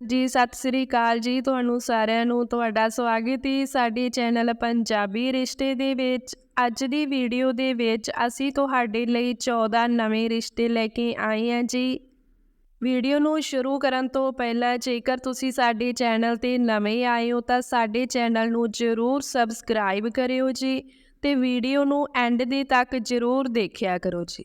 ਜੀ, ਸਤਿ ਸ੍ਰੀ ਅਕਾਲ ਜੀ ਤੁਹਾਨੂੰ ਸਾਰਿਆਂ ਨੂੰ, ਤੁਹਾਡਾ ਸਵਾਗਤ ਹੈ ਸਾਡੇ ਚੈਨਲ ਪੰਜਾਬੀ ਰਿਸ਼ਤੇ ਦੇ ਵਿੱਚ। ਅੱਜ ਦੀ ਵੀਡੀਓ ਦੇ ਵਿੱਚ ਅਸੀਂ ਤੁਹਾਡੇ ਲਈ 14 ਨਵੇਂ ਰਿਸ਼ਤੇ ਲੈ ਕੇ ਆਏ ਹਾਂ ਜੀ। ਵੀਡੀਓ ਨੂੰ ਸ਼ੁਰੂ ਕਰਨ ਤੋਂ ਪਹਿਲਾਂ ਜੇਕਰ ਤੁਸੀਂ ਸਾਡੇ ਚੈਨਲ ਤੇ ਨਵੇਂ ਆਏ ਹੋ ਤਾਂ ਸਾਡੇ ਚੈਨਲ ਨੂੰ ਜ਼ਰੂਰ ਸਬਸਕ੍ਰਾਈਬ ਕਰਿਓ ਜੀ ਤੇ ਵੀਡੀਓ ਨੂੰ ਐਂਡ ਦੇ ਤੱਕ ਜ਼ਰੂਰ ਦੇਖਿਆ ਕਰੋ ਜੀ।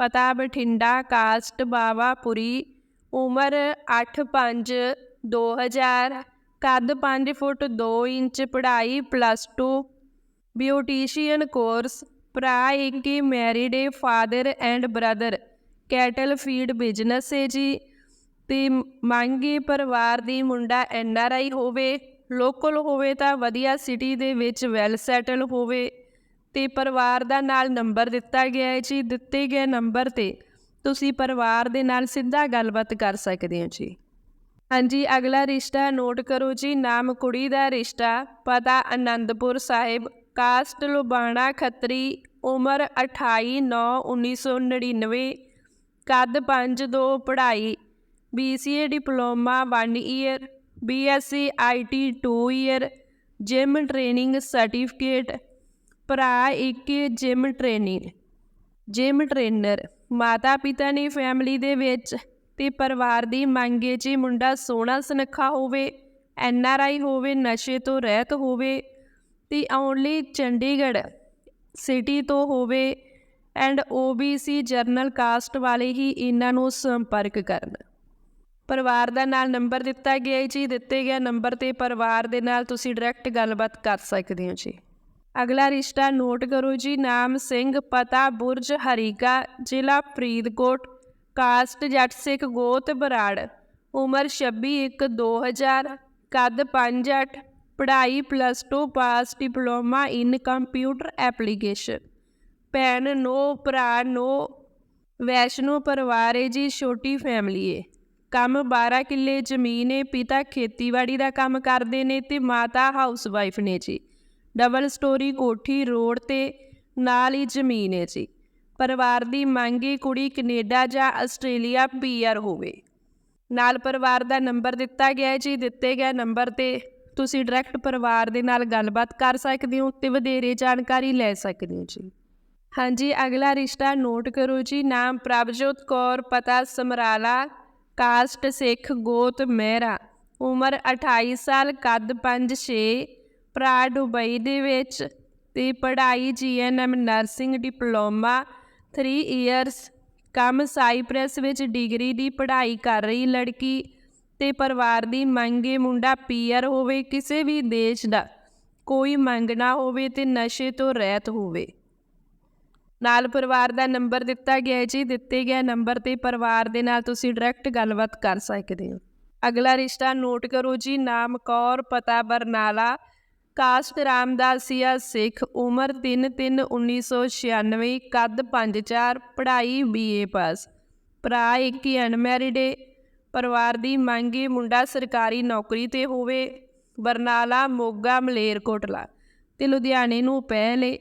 ਪਤਾ ਬਠਿੰਡਾ ਕਾਸਟ ਬਾਵਾਪੁਰੀ ਉਮਰ 8-5 2000 ਕੱਦ 5 ਫੁੱਟ 2 ਇੰਚ, ਪੜ੍ਹਾਈ ਪਲੱਸ 2 ਬਿਊਟੀਸ਼ੀਅਨ ਕੋਰਸ ਭਰਾ ਇੱਕ ਹੀ married A father and brother cattle feed business ਹੈ ਜੀ, ਤੇ ਮੰਗੇ ਪਰਿਵਾਰ ਦੀ ਮੁੰਡਾ ਐਨ ਆਰ ਆਈ ਹੋਵੇ ਲੋਕਲ ਹੋਵੇ ਤਾਂ ਵਧੀਆ ਸਿਟੀ ਦੇ ਵਿੱਚ ਵੈਲ ਸੈਟਲ ਹੋਵੇ। ਤੇ ਪਰਿਵਾਰ ਦਾ ਨਾਲ ਨੰਬਰ ਦਿੱਤਾ ਗਿਆ ਹੈ ਜੀ, ਦਿੱਤੇ ਗਏ ਨੰਬਰ ਤੇ ਤੁਸੀਂ ਪਰਿਵਾਰ ਦੇ ਨਾਲ ਸਿੱਧਾ ਗੱਲਬਾਤ ਕਰ ਸਕਦੇ ਹੋ ਜੀ। ਹਾਂਜੀ, ਅਗਲਾ ਰਿਸ਼ਤਾ ਨੋਟ ਕਰੋ ਜੀ, ਨਾਮ ਕੁੜੀ ਦਾ ਰਿਸ਼ਤਾ, ਪਤਾ ਆਨੰਦਪੁਰ ਸਾਹਿਬ, ਕਾਸਟ ਲੁਬਾਣਾ ਖੱਤਰੀ, ਉਮਰ 28 9 1999 ਕੱਦ 5 2 ਪੜ੍ਹਾਈ BCA diploma 1 year BSc IT 2 year gym training certificate ਭਰਾ ਇੱਕ ਜਿਮ ਟ੍ਰੇਨਿੰਗ ਜਿਮ ਟ੍ਰੇਨਰ ਮਾਤਾ ਪਿਤਾ ਨੇ ਫੈਮਿਲੀ ਦੇ ਵਿੱਚ ਤੇ ਪਰਿਵਾਰ ਦੀ ਮੰਗੇ ਜੀ ਮੁੰਡਾ ਸੋਹਣਾ ਸੁਨੱਖਾ ਹੋਵੇ, ਐਨ ਆਰ ਆਈ ਹੋਵੇ, ਨਸ਼ੇ ਤੋਂ ਰਹਿਤ ਹੋਵੇ ਤੇ ਓਨਲੀ ਚੰਡੀਗੜ੍ਹ ਸਿਟੀ ਤੋਂ ਹੋਵੇ ਐਂਡ OBC ਜਰਨਲ ਕਾਸਟ ਵਾਲੇ ਹੀ ਇਹਨਾਂ ਨੂੰ ਸੰਪਰਕ ਕਰਨ। ਪਰਿਵਾਰ ਦਾ ਨਾਲ ਨੰਬਰ ਦਿੱਤਾ ਗਿਆ ਜੀ, ਦਿੱਤੇ ਗਿਆ ਨੰਬਰ ਤੇ ਪਰਿਵਾਰ ਦੇ ਨਾਲ ਤੁਸੀਂ ਡਾਇਰੈਕਟ ਗੱਲਬਾਤ ਕਰ ਸਕਦੇ ਹੋ ਜੀ। ਅਗਲਾ ਰਿਸ਼ਤਾ ਨੋਟ ਕਰੋ ਜੀ, ਨਾਮ ਸਿੰਘ, ਪਤਾ ਬੁਰਜ, ਹਰੀਕਾ, ਜ਼ਿਲ੍ਹਾ ਫਰੀਦਕੋਟ, ਕਾਸਟ ਜੱਟ ਸਿੱਖ ਗੋਤ, ਬਰਾੜ। ਉਮਰ 26 1 2000 ਕੱਦ 5 8 ਪੜ੍ਹਾਈ plus 2 pass diploma in computer application ਭੈਣ ਨੋ, ਭਰਾ ਨੋ, ਵੈਸ਼ਨੋ ਪਰਿਵਾਰ ਹੈ ਜੀ, ਛੋਟੀ ਫੈਮਿਲੀ ਹੈ। ਕੰਮ 12 ਕਿੱਲੇ, ਜ਼ਮੀਨ ਹੈ, ਪਿਤਾ ਖੇਤੀਬਾੜੀ ਦਾ ਕੰਮ ਕਰਦੇ ਨੇ ਤੇ ਮਾਤਾ ਹਾਊਸ ਵਾਈਫ ਨੇ ਜੀ। ਡਬਲ ਸਟੋਰੀ ਕੋਠੀ ਰੋਡ ਤੇ ਨਾਲ ਹੀ ਜ਼ਮੀਨ ਹੈ ਜੀ। ਪਰਿਵਾਰ ਦੀ ਮੰਗ ਮੰਗੀ ਕੁੜੀ ਕੈਨੇਡਾ ਜਾਂ ਆਸਟ੍ਰੇਲੀਆ ਪੀਆਰ ਹੋਵੇ। ਨਾਲ ਪਰਿਵਾਰ ਦਾ ਨੰਬਰ ਦਿੱਤਾ ਗਿਆ ਹੈ ਜੀ। ਦਿੱਤੇ ਗਏ ਨੰਬਰ ਤੇ ਤੁਸੀਂ ਡਾਇਰੈਕਟ ਪਰਿਵਾਰ ਦੇ ਨਾਲ ਗੱਲਬਾਤ ਕਰ ਸਕਦੇ ਹੋ ਤੇ ਵਧੇਰੇ ਜਾਣਕਾਰੀ ਲੈ ਸਕਦੇ ਹੋ ਜੀ। ਹਾਂਜੀ, ਅਗਲਾ ਰਿਸ਼ਤਾ ਨੋਟ ਕਰੋ ਜੀ। ਨਾਮ ਪ੍ਰਭਜੋਤ ਕੌਰ, ਪਤਾ ਸਮਰਾਲਾ, ਕਾਸਟ ਸਿੱਖ ਗੋਤ ਮਹਿਰਾ। ਉਮਰ 28 ਸਾਲ, ਕੱਦ 5-6 ਭਰਾ ਦੁਬਈ ਦੇ ਵਿੱਚ ਤੇ ਪੜ੍ਹਾਈ ਜੀਐਨਐਮ ਨਰਸਿੰਗ ਡਿਪਲੋਮਾ 3 ਇਅਰਸ ਕੰਮ ਸਾਈਪ੍ਰੈਸ ਵਿੱਚ ਡਿਗਰੀ ਦੀ ਪੜ੍ਹਾਈ ਕਰ ਰਹੀ ਲੜਕੀ ਤੇ ਪਰਿਵਾਰ ਦੀ ਮੰਗੇ ਮੁੰਡਾ ਪੀਅਰ ਹੋਵੇ ਕਿਸੇ ਵੀ ਦੇਸ਼ ਦਾ, ਕੋਈ ਮੰਗ ਨਾ ਹੋਵੇ ਤੇ ਨਸ਼ੇ ਤੋਂ ਰਹਿਤ ਹੋਵੇ। ਨਾਲ ਪਰਿਵਾਰ ਦਾ ਨੰਬਰ ਦਿੱਤਾ ਗਿਆ ਹੈ ਜੀ, ਦਿੱਤੇ ਗਿਆ ਨੰਬਰ ਤੇ ਪਰਿਵਾਰ ਦੇ ਨਾਲ ਤੁਸੀਂ ਡਾਇਰੈਕਟ ਗੱਲਬਾਤ ਕਰ ਸਕਦੇ ਹੋ। ਅਗਲਾ ਰਿਸ਼ਤਾ ਨੋਟ ਕਰੋ ਜੀ, ਨਾਮ ਕੌਰ, ਪਤਾ ਬਰਨਾਲਾ ਕਾਸਟ ਰਾਮਦਾਸੀਆ ਸਿੱਖ, ਉਮਰ 3 3 1996 ਕੱਦ 5 4 ਪੜ੍ਹਾਈ ਬੀਏ ਪਾਸ ਭਰਾ ਇੱਕ ਹੀ ਅਨਮੈਰਿਡ ਏ, ਪਰਿਵਾਰ ਦੀ ਮੰਗ ਏ ਮੁੰਡਾ ਸਰਕਾਰੀ ਨੌਕਰੀ ਤੇ ਹੋਵੇ, ਬਰਨਾਲਾ, ਮੋਗਾ, ਮਲੇਰਕੋਟਲਾ ਤੇ ਲੁਧਿਆਣੇ ਨੂੰ ਪਹਿਲੇ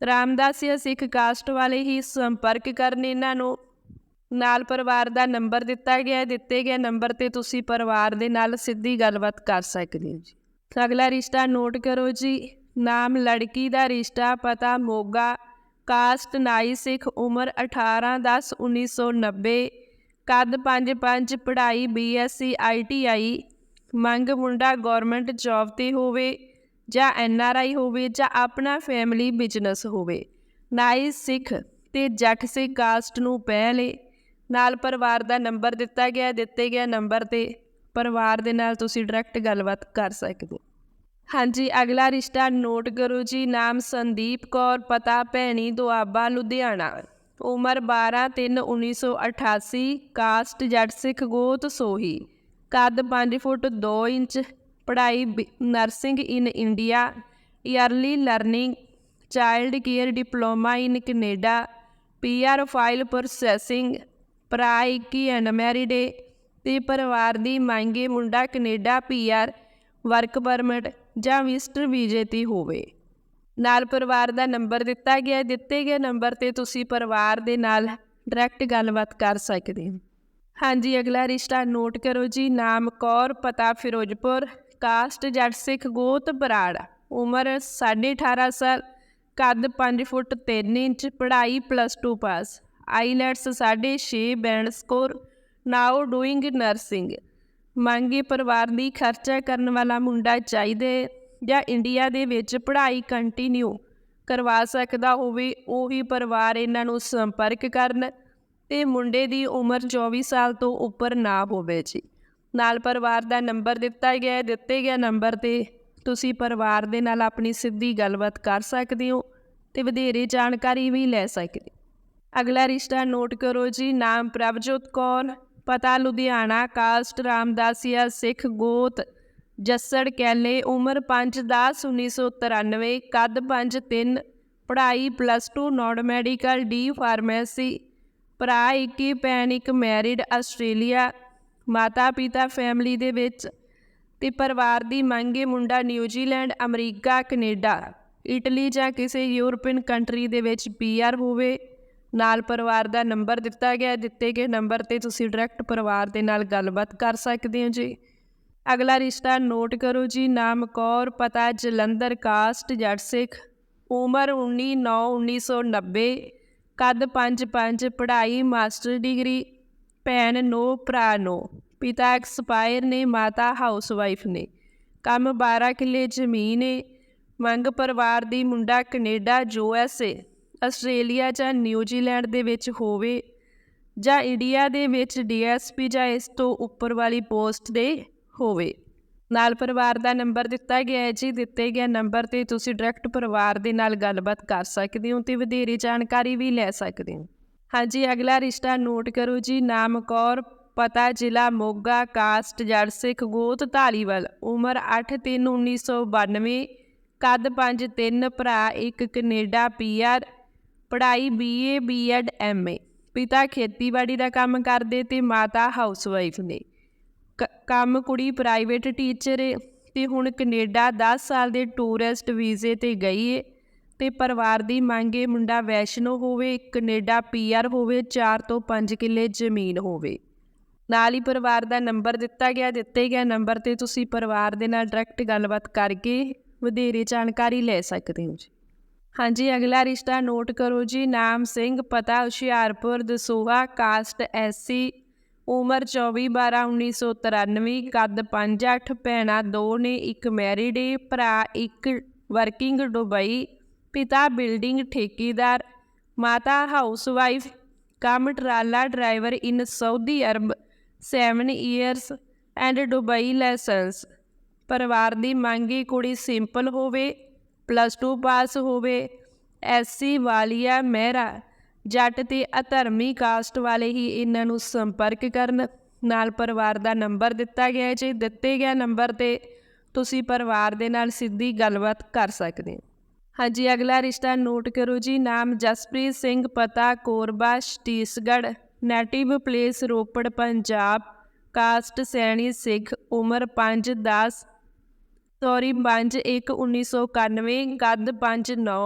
ਰਾਮਦਾਸੀਆ ਸਿੱਖ ਕਾਸਟ ਵਾਲੇ ਹੀ ਸੰਪਰਕ ਕਰਨ ਇਹਨਾਂ ਨੂੰ। ਨਾਲ ਪਰਿਵਾਰ ਦਾ ਨੰਬਰ ਦਿੱਤਾ ਗਿਆ, ਦਿੱਤੇ ਗਏ ਨੰਬਰ ਤੇ ਤੁਸੀਂ ਪਰਿਵਾਰ ਦੇ ਨਾਲ ਸਿੱਧੀ ਗੱਲਬਾਤ ਕਰ ਸਕਦੇ ਹੋ ਜੀ। ਅਗਲਾ ਰਿਸ਼ਤਾ ਨੋਟ ਕਰੋ ਜੀ। ਨਾਮ ਲੜਕੀ ਦਾ ਰਿਸ਼ਤਾ, ਪਤਾ ਮੋਗਾ। ਕਾਸਟ ਨਾਈ ਸਿੱਖ, ਉਮਰ 18 10 1990 ਕੱਦ 5-5 ਪੜ੍ਹਾਈ ਬੀਐਸਸੀ ਆਈਟੀਆਈ ਮੰਗ ਮੁੰਡਾ ਗਵਰਨਮੈਂਟ ਜੌਬ ਤੇ ਹੋਵੇ ਜਾਂ ਐਨਆਰਆਈ ਹੋਵੇ ਜਾਂ ਆਪਣਾ ਫੈਮਿਲੀ ਬਿਜ਼ਨਸ ਹੋਵੇ। ਨਾਈ ਸਿੱਖ ਤੇ ਜੱਟ ਸਿੱਖ ਕਾਸਟ ਨੂੰ ਪਹਿਲੇ। ਨਾਲ ਪਰਿਵਾਰ ਦਾ ਨੰਬਰ ਦਿੱਤਾ ਗਿਆ, ਦਿੱਤੇ ਗਿਆ ਨੰਬਰ ਤੇ। ਪਰਿਵਾਰ ਦੇ ਨਾਲ ਤੁਸੀਂ ਡਾਇਰੈਕਟ ਗੱਲਬਾਤ ਕਰ ਸਕਦੇ ਹੋ। ਹਾਂਜੀ, ਅਗਲਾ ਰਿਸ਼ਤਾ ਨੋਟ ਕਰੋ ਜੀ, ਨਾਮ ਸੰਦੀਪ ਕੌਰ, ਪਤਾ ਭੈਣੀ, ਦੁਆਬਾ, ਲੁਧਿਆਣਾ। ਉਮਰ 12 3 1988 ਕਾਸਟ, ਜੱਟ ਸਿੱਖ, ਗੋਤ, ਸੋਹੀ। ਕੱਦ 5 ਫੁੱਟ 2 ਇੰਚ, ਪੜ੍ਹਾਈ nursing in India, early learning, child care diploma in Canada PR file processing ਭਰਾ 21 ਅਨਮੈਰਿਡ ਤੇ ਪਰਿਵਾਰ ਦੀ ਮੰਗੇ ਮੁੰਡਾ ਕੈਨੇਡਾ ਪੀਆਰ ਵਰਕ ਪਰਮਿਟ ਜਾਂ ਵਿਜ਼ਟਰ ਵੀਜ਼ੇ ਤੇ ਹੋਵੇ ਨਾਲ ਪਰਿਵਾਰ ਦਾ ਨੰਬਰ ਦਿੱਤਾ ਗਿਆ ਹੈ। ਦਿੱਤੇ ਗਏ ਨੰਬਰ ਤੇ ਤੁਸੀਂ ਪਰਿਵਾਰ ਦੇ ਨਾਲ ਡਾਇਰੈਕਟ ਗੱਲਬਾਤ ਕਰ ਸਕਦੇ ਹੋ ਹਾਂਜੀ, ਅਗਲਾ ਰਿਸ਼ਤਾ ਨੋਟ ਕਰੋ ਜੀ, ਨਾਮ ਕੌਰ, ਪਤਾ ਫਿਰੋਜ਼ਪੁਰ, ਕਾਸਟ ਜੱਟ ਸਿੱਖ ਗੋਤ ਬਰਾੜ, ਉਮਰ 18.5 ਸਾਲ, ਕੱਦ 5 ਫੁੱਟ 3 ਇੰਚ, ਪੜ੍ਹਾਈ plus 2 pass, IELTS 6.5 band score now doing nursing ਮੰਗੇ ਪਰਿਵਾਰ ਦੀ ਖਰਚਾ ਕਰਨ ਵਾਲਾ ਮੁੰਡਾ ਚਾਹੀਦੇ ਜਾਂ ਇੰਡੀਆ ਦੇ ਵਿੱਚ ਪੜ੍ਹਾਈ ਕੰਟੀਨਿਊ ਕਰਵਾ ਸਕਦਾ ਹੋਵੇ, ਉਹੀ ਪਰਿਵਾਰ ਇਹਨਾਂ ਨੂੰ ਸੰਪਰਕ ਕਰਨ ਤੇ ਮੁੰਡੇ ਦੀ ਉਮਰ 24 ਸਾਲ ਤੋਂ ਉੱਪਰ ਨਾ ਹੋਵੇ ਜੀ। ਨਾਲ ਪਰਿਵਾਰ ਦਾ ਨੰਬਰ ਦਿੱਤਾ ਗਿਆ ਹੈ, ਦਿੱਤੇ ਗਿਆ ਨੰਬਰ ਤੇ ਤੁਸੀਂ ਪਰਿਵਾਰ ਦੇ ਨਾਲ ਆਪਣੀ ਸਿੱਧੀ ਗੱਲਬਾਤ ਕਰ ਸਕਦੇ ਹੋ ਤੇ ਵਧੇਰੇ ਜਾਣਕਾਰੀ ਵੀ ਲੈ ਸਕਦੇ ਅਗਲਾ ਰਿਸ਼ਤਾ ਨੋਟ ਕਰੋ ਜੀ, ਨਾਮ ਪ੍ਰਭਜੋਤ ਕੌਰ। ਪਤਾ, ਲੁਧਿਆਣਾ ਕਾਸਟ ਰਾਮਦਾਸੀਆ ਸਿੱਖ ਗੋਤ ਜੱਸੜ ਕੈਲੇ, ਉਮਰ 5 10 1993 ਕੱਦ 5 3 ਪੜ੍ਹਾਈ plus 2 non medical D pharmacy ਭਰਾ ਇੱਕ ਹੀ ਭੈਣ ਇੱਕ ਮੈਰਿਡ ਆਸਟ੍ਰੇਲੀਆ, ਮਾਤਾ ਪਿਤਾ ਫੈਮਿਲੀ ਦੇ ਵਿੱਚ ਤੇ ਪਰਿਵਾਰ ਦੀ ਮੰਗੇ ਮੁੰਡਾ ਨਿਊਜ਼ੀਲੈਂਡ, ਅਮਰੀਕਾ, ਕੈਨੇਡਾ, ਇਟਲੀ ਜਾਂ ਕਿਸੇ ਯੂਰਪੀਅਨ ਕੰਟਰੀ ਦੇ ਵਿੱਚ ਪੀਆਰ ਹੋਵੇ। ਨਾਲ ਪਰਿਵਾਰ ਦਾ ਨੰਬਰ ਦਿੱਤਾ ਗਿਆ ਦਿੱਤੇ ਗਏ ਨੰਬਰ ਤੇ ਤੁਸੀਂ ਡਾਇਰੈਕਟ ਪਰਿਵਾਰ ਦੇ ਨਾਲ ਗੱਲਬਾਤ ਕਰ ਸਕਦੇ ਹੋ ਜੀ। ਅਗਲਾ ਰਿਸ਼ਤਾ ਨੋਟ ਕਰੋ ਜੀ। ਨਾਮ ਕੌਰ, ਪਤਾ ਜਲੰਧਰ ਕਾਸਟ ਜੱਟ ਸਿੱਖ, ਉਮਰ 19 9 1990 ਕੱਦ 5 5 ਪੜ੍ਹਾਈ, ਮਾਸਟਰ ਡਿਗਰੀ, ਭੈਣ ਨੋ, ਭਰਾ ਨੋ, ਪਿਤਾ ਐਕਸਪਾਇਰ ਨੇ, ਮਾਤਾ ਹਾਊਸ ਵਾਈਫ ਨੇ। ਕੰਮ 12 ਕਿੱਲੇ, ਜ਼ਮੀਨ ਏ। ਮੰਗ ਪਰਿਵਾਰ ਦੀ ਮੁੰਡਾ Canada U S A. Australia ਜਾਂ ਨਿਊਜ਼ੀਲੈਂਡ ਦੇ ਵਿੱਚ ਹੋਵੇ ਜਾਂ ਇੰਡੀਆ ਦੇ ਵਿੱਚ ਡੀਐਸਪੀ ਜਾਂ ਇਸ ਤੋਂ ਉੱਪਰ ਵਾਲੀ ਪੋਸਟ ਦੇ ਹੋਵੇ। ਨਾਲ ਪਰਿਵਾਰ ਦਾ ਨੰਬਰ ਦਿੱਤਾ ਗਿਆ ਹੈ ਜੀ। ਦਿੱਤੇ ਗਏ ਨੰਬਰ ਤੇ ਤੁਸੀਂ ਡਾਇਰੈਕਟ ਪਰਿਵਾਰ ਦੇ ਨਾਲ ਗੱਲਬਾਤ ਕਰ ਸਕਦੇ ਹੋ ਤੇ ਵਧੇਰੇ ਜਾਣਕਾਰੀ ਵੀ ਲੈ ਸਕਦੇ ਹੋ। ਹਾਂਜੀ, ਅਗਲਾ ਰਿਸ਼ਤਾ ਨੋਟ ਕਰੋ ਜੀ। ਨਾਮ ਕੌਰ, ਪਤਾ ਜ਼ਿਲ੍ਹਾ ਮੋਗਾ, ਕਾਸਟ ਜੜ ਸਿੱਖ ਗੋਤ ਧਾਲੀਵਾਲ। ਉਮਰ 8/3/1992 ਕੱਦ 5/3 ਭਰਾ ਇੱਕ ਕੈਨੇਡਾ ਪੀਆਰ ਪੜ੍ਹਾਈ ਬੀਏ ਬੀਐਡ ਐਮਏ ਪਿਤਾ ਖੇਤੀਬਾੜੀ ਦਾ ਕੰਮ ਕਰਦੇ ਤੇ ਮਾਤਾ ਹਾਊਸਵਾਈਫ ਨੇ। ਕ- ਕੰਮ ਕੁੜੀ ਪ੍ਰਾਈਵੇਟ ਟੀਚਰ ਏ ਤੇ ਹੁਣ ਕੈਨੇਡਾ 10 ਸਾਲ ਦੇ ਟੂਰਿਸਟ ਵੀਜ਼ੇ ਤੇ ਗਈ ਏ ਤੇ ਪਰਿਵਾਰ ਦੀ ਮੰਗ ਏ ਮੁੰਡਾ ਵੈਸ਼ਨੋ ਹੋਵੇ, ਕੈਨੇਡਾ ਪੀਆਰ ਹੋਵੇ 4 ਤੋਂ 5 ਕਿੱਲੇ ਜ਼ਮੀਨ ਹੋਵੇ। ਨਾਲ ਹੀ ਪਰਿਵਾਰ ਦਾ ਨੰਬਰ ਦਿੱਤਾ ਗਿਆ, ਦਿੱਤੇ ਗਿਆ ਨੰਬਰ ਤੇ ਤੁਸੀਂ ਪਰਿਵਾਰ ਦੇ ਨਾਲ ਡਾਇਰੈਕਟ ਗੱਲਬਾਤ ਕਰਕੇ ਵਧੇਰੇ ਜਾਣਕਾਰੀ ਲੈ ਸਕਦੇ ਹੋ ਜੀ। ਹਾਂਜੀ, ਅਗਲਾ ਰਿਸ਼ਤਾ ਨੋਟ ਕਰੋ ਜੀ, ਨਾਮ ਸਿੰਘ, ਪਤਾ ਹੁਸ਼ਿਆਰਪੁਰ, ਦਸੂਹਾ, ਕਾਸਟ ਐਸਸੀ ਉਮਰ 24 12 1993 ਕੱਦ 5 8 ਭੈਣਾਂ ਦੋ ਨੇ, ਇੱਕ ਮੈਰਿਡ ਏ, ਭਰਾ ਇੱਕ, ਵਰਕਿੰਗ ਦੁਬਈ ਪਿਤਾ ਬਿਲਡਿੰਗ ਠੇਕੇਦਾਰ, ਮਾਤਾ ਹਾਊਸਵਾਈਫ, ਕੰਮ ਟਰਾਲਾ driver in Saudi Arabia 7 years and Dubai licence, ਪਰਿਵਾਰ ਦੀ ਮੰਗੀ ਕੁੜੀ ਸਿੰਪਲ ਹੋਵੇ। ਪਲੱਸ 2 ਪਾਸ ਹੋਵੇ ਐਸਸੀ ਵਾਲੀਆ ਮਹਿਰਾ, ਜੱਟ ਤੇ ਅਧਰਮੀ ਕਾਸਟ ਵਾਲੇ ਹੀ ਇਹਨਾਂ ਨੂੰ ਸੰਪਰਕ ਕਰਨ। ਨਾਲ ਪਰਿਵਾਰ ਦਾ ਨੰਬਰ ਦਿੱਤਾ ਗਿਆ ਹੈ ਜੀ, ਦਿੱਤੇ ਗਿਆ ਨੰਬਰ ਤੇ ਤੁਸੀਂ ਪਰਿਵਾਰ ਦੇ ਨਾਲ ਸਿੱਧੀ ਗੱਲਬਾਤ ਕਰ ਸਕਦੇ ਹੋ। ਹਾਂਜੀ, ਅਗਲਾ ਰਿਸ਼ਤਾ ਨੋਟ ਕਰੋ ਜੀ, ਨਾਮ ਜਸਪ੍ਰੀਤ ਸਿੰਘ, ਪਤਾ Korba, Chhattisgarh, native place Ropar, Punjab, caste Saini Sikh, ਉਮਰ 5 10 ਸੌਰੀ 5 1 1991 ਕੱਦ 5 9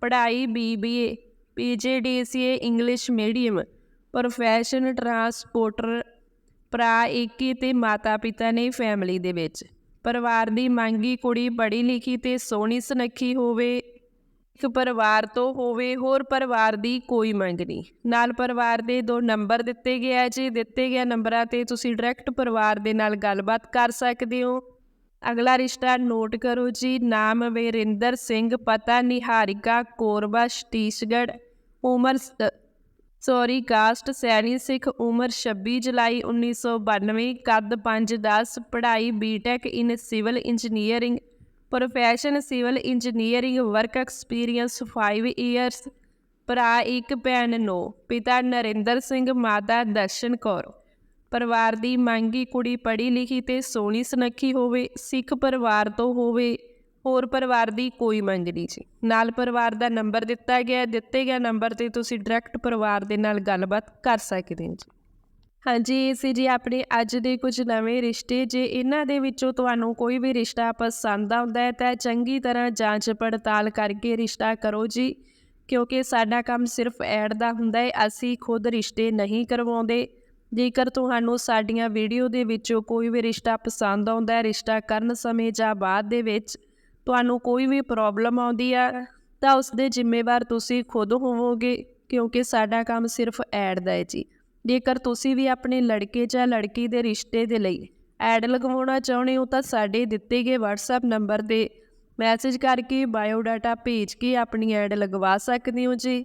ਪੜ੍ਹਾਈ BBA PGDCA English medium profession transporter ਭਰਾ ਇੱਕ ਹੀ ਤੇ ਮਾਤਾ ਪਿਤਾ ਨੇ ਫੈਮਿਲੀ ਦੇ ਵਿੱਚ। ਪਰਿਵਾਰ ਦੀ ਮੰਗੀ ਕੁੜੀ ਪੜ੍ਹੀ ਲਿਖੀ ਤੇ ਸੋਹਣੀ ਸੁਨੱਖੀ ਹੋਵੇ, ਇੱਕ ਪਰਿਵਾਰ ਤੋਂ ਹੋਵੇ, ਹੋਰ ਪਰਿਵਾਰ ਦੀ ਕੋਈ ਮੰਗ ਨਹੀਂ। ਨਾਲ ਪਰਿਵਾਰ ਦੇ ਦੋ ਨੰਬਰ ਦਿੱਤੇ ਗਏ ਆ ਜੀ, ਦਿੱਤੇ ਗਏ ਨੰਬਰਾਂ ਤੇ ਤੁਸੀਂ ਡਾਇਰੈਕਟ ਪਰਿਵਾਰ ਦੇ ਨਾਲ ਗੱਲਬਾਤ ਕਰ ਸਕਦੇ ਹੋ। ਅਗਲਾ ਰਿਸ਼ਤਾ ਨੋਟ ਕਰੋ ਜੀ, ਨਾਮ ਵੀਰਿੰਦਰ ਸਿੰਘ, ਪਤਾ ਨਿਹਾਰਿਕਾ ਕੋਰਬਾ, ਛਤੀਸਗੜ੍ਹ, ਉਮਰ ਸੌਰੀ ਕਾਸਟ ਸੈਣੀ ਸਿੱਖ, ਉਮਰ 26 ਜੁਲਾਈ 1992 ਕੱਦ 5-10 ਪੜ੍ਹਾਈ BTech in civil engineering profession civil engineering work experience 5 years ਭਰਾ ਇੱਕ, ਭੈਣ ਨੋ, ਪਿਤਾ ਨਰਿੰਦਰ ਸਿੰਘ, ਮਾਤਾ ਦਰਸ਼ਨ ਕੌਰ। ਪਰਿਵਾਰ ਦੀ ਮੰਗੀ ਕੁੜੀ ਪੜ੍ਹੀ ਲਿਖੀ ਤੇ ਸੋਹਣੀ ਸੁਨੱਖੀ ਹੋਵੇ, ਸਿੱਖ ਪਰਿਵਾਰ ਤੋਂ ਹੋਵੇ, ਹੋਰ ਪਰਿਵਾਰ ਦੀ ਕੋਈ ਮੰਗ ਨਹੀਂ ਜੀ। ਨਾਲ ਪਰਿਵਾਰ ਦਾ ਨੰਬਰ ਦਿੱਤਾ ਗਿਆ, ਦਿੱਤੇ ਗਿਆ ਨੰਬਰ ਤੇ ਤੁਸੀਂ ਡਾਇਰੈਕਟ ਪਰਿਵਾਰ ਦੇ ਨਾਲ ਗੱਲਬਾਤ ਕਰ ਸਕਦੇ ਹੋ ਜੀ। ਹਾਂਜੀ ਇਹ ਸੀ ਜੀ ਆਪਣੇ ਅੱਜ ਦੇ ਕੁਝ ਨਵੇਂ ਰਿਸ਼ਤੇ, ਜੇ ਇਹਨਾਂ ਦੇ ਵਿੱਚੋਂ ਤੁਹਾਨੂੰ ਕੋਈ ਵੀ ਰਿਸ਼ਤਾ ਪਸੰਦ ਆਉਂਦਾ ਹੈ, ਤਾਂ ਚੰਗੀ ਤਰ੍ਹਾਂ ਜਾਂਚ ਪੜਤਾਲ ਕਰਕੇ ਰਿਸ਼ਤਾ ਕਰੋ ਜੀ। ਕਿਉਂਕਿ ਸਾਡਾ ਕੰਮ ਸਿਰਫ ਐਡ ਦਾ ਹੁੰਦਾ ਹੈ, ਅਸੀਂ ਖੁਦ ਰਿਸ਼ਤੇ ਨਹੀਂ ਕਰਵਾਉਂਦੇ। ਜੇਕਰ ਤੁਹਾਨੂੰ ਸਾਡੀਆਂ ਵੀਡੀਓ ਦੇ ਵਿੱਚੋਂ ਕੋਈ ਵੀ ਰਿਸ਼ਤਾ ਪਸੰਦ ਆਉਂਦਾ ਹੈ, ਰਿਸ਼ਤਾ ਕਰਨ ਸਮੇਂ ਜਾਂ ਬਾਅਦ ਦੇ ਵਿੱਚ ਤੁਹਾਨੂੰ ਕੋਈ ਵੀ ਪ੍ਰੋਬਲਮ ਆਉਂਦੀ ਆ, ਤਾਂ ਉਸ ਦੇ ਜ਼ਿੰਮੇਵਾਰ ਤੁਸੀਂ ਖੁਦ ਹੋਵੋਗੇ, ਕਿਉਂਕਿ ਸਾਡਾ ਕੰਮ ਸਿਰਫ ਐਡ ਦਾ ਹੈ ਜੀ। ਜੇਕਰ ਤੁਸੀਂ ਵੀ ਆਪਣੇ ਲੜਕੇ ਜਾਂ ਲੜਕੀ ਦੇ ਰਿਸ਼ਤੇ ਦੇ ਲਈ ਐਡ ਲਗਵਾਉਣਾ ਚਾਹੁੰਦੇ ਹੋ, ਤਾਂ ਸਾਡੇ ਦਿੱਤੇ ਗਏ WhatsApp ਨੰਬਰ ਤੇ ਮੈਸੇਜ ਕਰਕੇ ਬਾਇਓ ਡਾਟਾ ਭੇਜ ਕੇ ਆਪਣੀ ਐਡ ਲਗਵਾ ਸਕਦੇ ਹੋ ਜੀ।